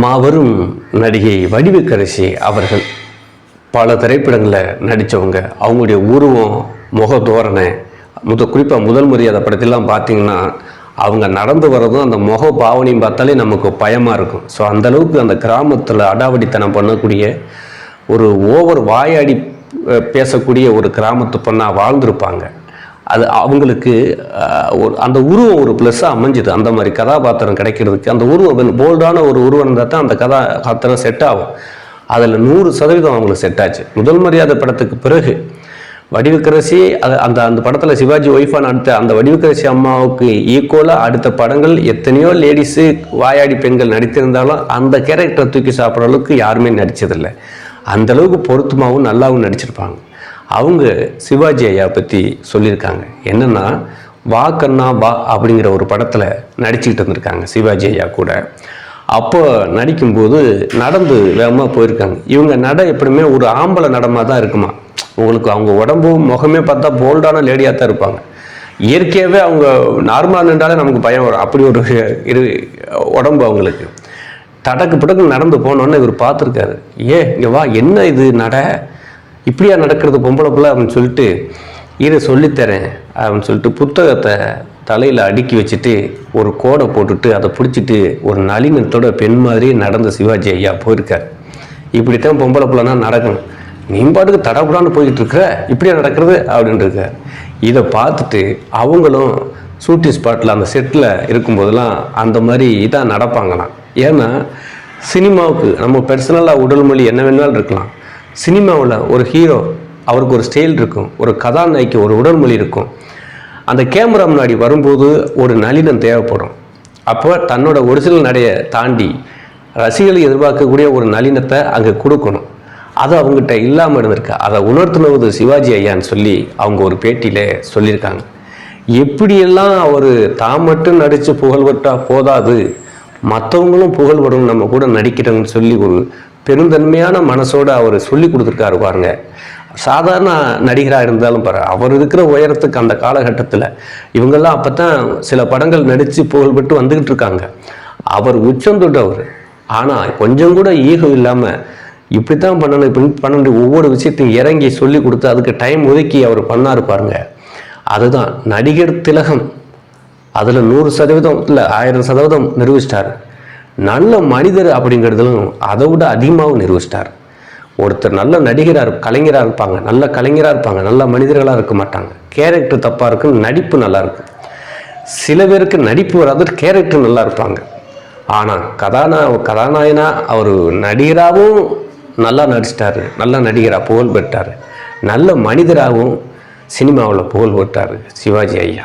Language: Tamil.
மாபெரும் நடிகை வடிவுக்கரசி அவர்கள் பல திரைப்படங்களில் நடித்தவங்க அவங்களுடைய உருவம் முக தோரணை முத குறிப்பாக முதல் மரியாதை படத்திலாம் பார்த்தீங்கன்னா அவங்க நடந்து வர்றதும் அந்த முக பாவனையும் பார்த்தாலே நமக்கு பயமாக இருக்கும். ஸோ அந்தளவுக்கு அந்த கிராமத்தில் அடாவடித்தனம் பண்ணக்கூடிய ஒரு ஓவர் வாயாடி பேசக்கூடிய ஒரு கிராமத்து பொண்ணாக வாழ்ந்திருப்பாங்க. அது அவங்களுக்கு ஒரு அந்த உருவம் ஒரு ப்ளஸ்ஸாக அமைஞ்சுது. அந்த மாதிரி கதாபாத்திரம் கிடைக்கிறதுக்கு அந்த உருவம் போல்டான ஒரு உருவம் இருந்தால் தான் அந்த கதாபாத்திரம் செட் ஆகும். அதில் நூறு சதவீதம் அவங்களுக்கு செட் ஆச்சு. முதல் மரியாதை படத்துக்கு பிறகு வடிவுக்கரசி அது அந்த அந்த படத்தில் சிவாஜி ஒய்ஃபான் அடுத்த அந்த வடிவுக்கரசி அம்மாவுக்கு ஈக்குவலாக அடுத்த படங்கள் எத்தனையோ லேடிஸு வாயாடி பெண்கள் நடித்திருந்தாலும் அந்த கேரக்டரை தூக்கி சாப்பிட்ற அளவுக்கு யாருமே நடித்ததில்லை அந்த அளவுக்கு பொருத்தமாகவும் நல்லாவும் நடிச்சிருப்பாங்க. அவங்க சிவாஜி ஐயா பற்றி சொல்லியிருக்காங்க. என்னென்னா வா கண்ணா வா அப்படிங்கிற ஒரு படத்தில் நடிச்சுக்கிட்டு இருந்திருக்காங்க சிவாஜி ஐயா கூட. அப்போ நடிக்கும்போது நடந்து வேகமாக போயிருக்காங்க. இவங்க நட எப்படியுமே ஒரு ஆம்பளை நடமாக தான் இருக்குமா? உங்களுக்கு அவங்க உடம்பும் முகமே பார்த்தா போல்டான லேடியாக தான் இருப்பாங்க. இயற்கையாகவே அவங்க நார்மலாக நின்றாலே நமக்கு பயம் வரும். அப்படி ஒரு இரு உடம்பு அவங்களுக்கு. தடக்கு புடக்கு நடந்து போனோன்னு இவர் பார்த்துருக்காரு. ஏ இங்கே வா என்ன இது நட? இப்படியா நடக்கிறது பொம்பளை பிள்ளை அப்படின்னு சொல்லிட்டு இதை சொல்லித்தரேன் அப்படின்னு சொல்லிட்டு புத்தகத்தை தலையில் அடுக்கி வச்சுட்டு ஒரு கோடை போட்டுட்டு அதை பிடிச்சிட்டு ஒரு நளினத்தோட பெண் மாதிரி நடந்த சிவாஜி ஐயா போயிருக்கார். இப்படித்தான் பொம்பளை பிள்ளைனா நடக்கணும். நீ பாட்டுக்கு தடப்படான்னு போய்கிட்டு இருக்கிற? இப்படியா நடக்கிறது? அப்படின்ட்டு இதை பார்த்துட்டு அவங்களும் ஷூட்டிங் ஸ்பாட்டில் அந்த செட்டில் இருக்கும்போதெல்லாம் அந்த மாதிரி இதாக நடப்பாங்களாம். ஏன்னா சினிமாவுக்கு நம்ம பர்சனலாக உடல் மொழி என்ன வேணாலும் இருக்கலாம். சினிமாவில் ஒரு ஹீரோ அவருக்கு ஒரு ஸ்டைல் இருக்கும் ஒரு கதாநாயகி ஒரு உடல் மொழி இருக்கும். அந்த கேமரா முன்னாடி வரும்போது ஒரு நளினம் தேவைப்படும். அப்போ தன்னோட ஒரிஜினல் நடையை தாண்டி ரசிகர்கள் எதிர்பார்க்கக்கூடிய ஒரு நளினத்தை அங்கே கொடுக்கணும். அது அவங்ககிட்ட இல்லாமல் இருந்திருக்கு. அதை உணர்த்துனது சிவாஜி ஐயான்னு சொல்லி அவங்க ஒரு பேட்டியில் சொல்லியிருக்காங்க. எப்படியெல்லாம் அவர் தான் மட்டும் நடித்து புகழ்பட்டால் போதாது மற்றவங்களும் புகழ்படும் நம்ம கூட நடிக்கிறோம்னு சொல்லி ஒரு பெருந்தன்மையான மனசோட அவர் சொல்லி கொடுத்துருக்காரு பாருங்க. சாதாரண நடிகராக இருந்தாலும் பாரு அவர் இருக்கிற உயரத்துக்கு அந்த காலகட்டத்தில் இவங்கெல்லாம் அப்போ தான் சில படங்கள் நடித்து புகழ்பெற்று வந்துக்கிட்டு இருக்காங்க. அவர் உச்சம் தொட்டவர். ஆனால் கொஞ்சம் கூட ஈகம் இல்லாமல் இப்படி தான் பண்ணணும் இப்படி பண்ணணும் ஒவ்வொரு விஷயத்தையும் இறங்கி சொல்லி கொடுத்து அதுக்கு டைம் ஒதுக்கி அவர் பண்ணாரு பாருங்க. அதுதான் நடிகர் திலகம். அதில் நூறு சதவீதம் இல்லை ஆயிரம் சதவீதம் நிரூபிச்சிட்டார். நல்ல மனிதர் அப்படிங்கிறதுலும் அதை விட அதிகமாகவும் நிரூபிச்சிட்டார். ஒருத்தர் நல்ல நடிகராக கலைஞராக இருப்பாங்க. நல்ல கலைஞராக இருப்பாங்க. நல்ல மனிதர்களாக இருக்க மாட்டாங்க. கேரக்டர் தப்பாக இருக்கும் நடிப்பு நல்லா இருக்கும். சில பேருக்கு நடிப்பு வராது கேரக்டர் நல்லா இருப்பாங்க. ஆனால் கதாநா கதாநாயகனா அவர் நடிகராகவும் நல்லா நடிச்சிட்டார். நல்ல நடிகராக புகழ் பெற்றார் நல்ல மனிதராகவும் சினிமாவில் புகழ் பெற்றார் சிவாஜி ஐயா.